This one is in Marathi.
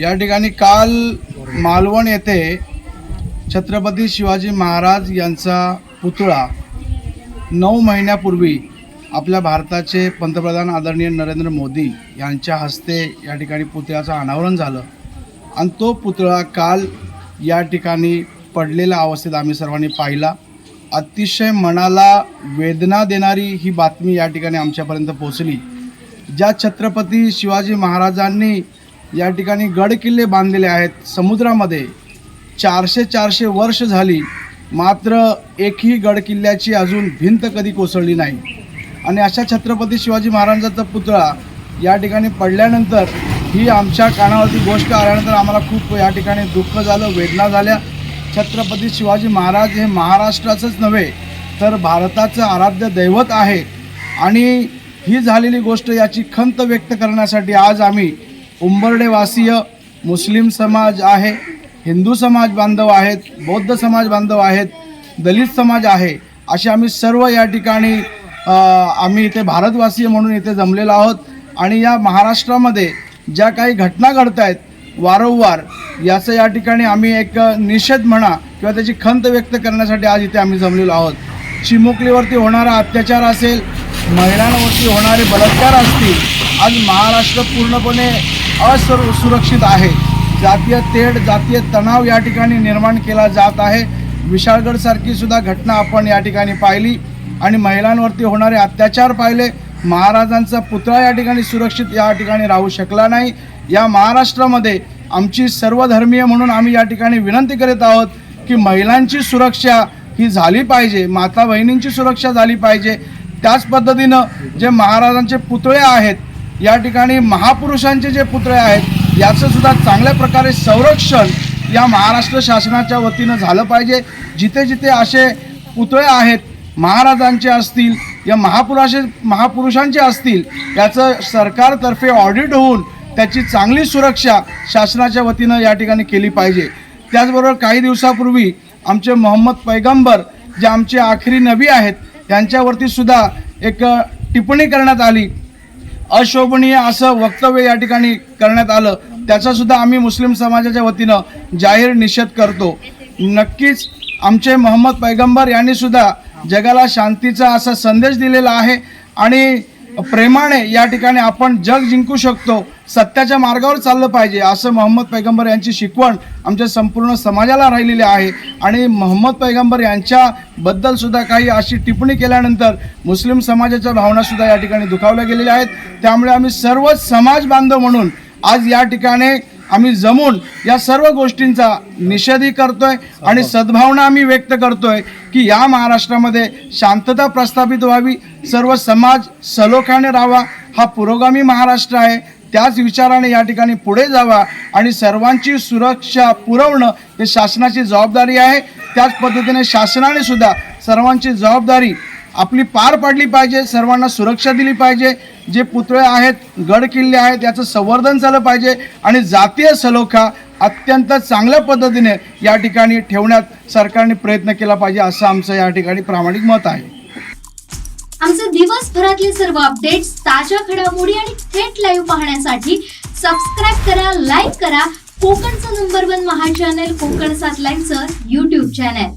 या ठिकाणी काल मालवण येथे छत्रपती शिवाजी महाराज यांचा पुतळा नऊ महिन्यापूर्वी आपल्या भारताचे पंतप्रधान आदरणीय नरेंद्र मोदी यांच्या हस्ते या ठिकाणी पुतळ्याचं अनावरण झालं. आणि तो पुतळा काल या ठिकाणी पडलेल्या अवस्थेत आम्ही सर्वांनी पाहिला. अतिशय मनाला वेदना देणारी ही बातमी या ठिकाणी आमच्यापर्यंत पोहोचली. ज्या छत्रपती शिवाजी महाराजांनी या ठिकाणी गड किल्ले बांधलेले आहेत. समुद्रामध्ये चारशे चारशे वर्ष झाली मात्र एकही गड किल्ल्याची अजून भिंत कधी कोसळली नाही. आणि अशा छत्रपती शिवाजी महाराजांचा पुतळा या ठिकाणी पडल्यानंतर ही आमच्या कानावरती गोष्ट आल्यानंतर आम्हाला खूप या ठिकाणी दुःख झालं वेदना झाल्या. छत्रपती शिवाजी महाराज हे महाराष्ट्राचंच नव्हे तर भारताचं आराध्य दैवत आहे आणि ही झालेली गोष्ट याची खंत व्यक्त करण्यासाठी आज आम्ही उंबर्डेवासीय मुस्लिम समाज आहे हिंदू समाज बांधव आहेत बौद्ध समाज बांधव आहेत दलित समाज आहे असे आम्ही सर्व या ठिकाणी आम्ही इथे भारतवासीय म्हणून इथे जमलेलो आहोत. आणि या महाराष्ट्रामध्ये ज्या काही घटना घडत आहेत वारंवार याचं या ठिकाणी आम्ही एक निषेध म्हणा किंवा त्याची खंत व्यक्त करण्यासाठी आज इथे आम्ही जमलेलो आहोत. चिमुकलीवरती होणारा अत्याचार असेल महिलांवरती होणारे बलात्कार असतील आज महाराष्ट्र पूर्णपणे असुर सुरक्षित आहे. जातीय तेढ जातीय तणाव या ठिकाणी निर्माण केला जात आहे. विशाळगडसारखी सुद्धा घटना आपण या ठिकाणी पाहिली आणि महिलांवरती होणारे अत्याचार पाहिले. महाराजांचा पुतळा या ठिकाणी सुरक्षित या ठिकाणी राहू शकला नाही. या महाराष्ट्रामध्ये आमची सर्वधर्मीय म्हणून आम्ही या ठिकाणी विनंती करीत आहोत की महिलांची सुरक्षा ही झाली पाहिजे माता बहिणींची सुरक्षा झाली पाहिजे. त्याच पद्धतीनं जे महाराजांचे पुतळे आहेत या ठिकाणी महापुरुषांचे जे पुतळे आहेत याचं सुद्धा चांगल्या प्रकारे संरक्षण या महाराष्ट्र शासनाच्या वतीनं झालं पाहिजे. जिथे जिथे असे पुतळे आहेत महाराजांचे असतील या महापुराशे महापुरुषांचे असतील याचं सरकारतर्फे ऑडिट होऊन त्याची चांगली सुरक्षा शासनाच्या वतीनं या ठिकाणी केली पाहिजे. त्याचबरोबर काही दिवसापूर्वी आमचे मोहम्मद पैगंबर जे आमचे आखरी नबी आहेत त्यांच्यावरती सुद्धा एक टिप्पणी करण्यात आली. अशोभनीय असं वक्तव्य या ठिकाणी करण्यात आलं. त्याचा सुद्धा आम्ही मुस्लिम समाजाच्या वतीनं जाहीर निषेध करतो. नक्कीच आमचे मोहम्मद पैगंबर यांनी सुद्धा जगाला शांतीचा असा संदेश दिलेला आहे. आणि प्रेमाने या ठिकाणी आपण जग जिंकू शकतो सत्याच्या मार्गावर चाललं पाहिजे असं मोहम्मद पैगंबर यांची शिकवण आमच्या संपूर्ण समाजाला राहिलेली आहे. आणि मोहम्मद पैगंबर यांच्याबद्दल सुद्धा काही अशी टिप्पणी केल्यानंतर मुस्लिम समाजाच्या भावना सुद्धा या ठिकाणी दुखावल्या गेलेल्या आहेत. त्यामुळे आम्ही सर्व समाज बांधव म्हणून आज या ठिकाणी आम्ही जमून या सर्व गोष्टींचा निषेधही करतोय आणि सद्भावना आम्ही व्यक्त करतोय की या महाराष्ट्रामध्ये शांतता प्रस्थापित व्हावी सर्व समाज सलोख्याने राहावा. हा पुरोगामी महाराष्ट्र आहे. त्याच विचाराने या ठिकाणी पुढे जावा आणि सर्वांची सुरक्षा पुरवणं हे शासनाची जबाबदारी आहे. त्याच पद्धतीने शासनाने सुद्धा सर्वांची जबाबदारी आपली पार पाडली पाहिजे सर्वांना सुरक्षा दिली पाहिजे. जे पुतळे आहेत गड किल्ले आहेत याचं संवर्धन झालं पाहिजे आणि जातीय सलोखा अत्यंत चांगल्या पद्धतीने या ठिकाणी ठेवण्यात सरकारने प्रयत्न केला पाहिजे असं आमचं या ठिकाणी प्रामाणिक मत आहे. आमचे दिवसभरातले सर्व अपडेट्स ताज्या घडामोडी आणि थेट लाईव्ह पाहण्यासाठी सबस्क्राईब करा लाईक करा. कोकणचं नंबर वन महा चॅनल कोकण सात लाईनचं युट्यूब चॅनल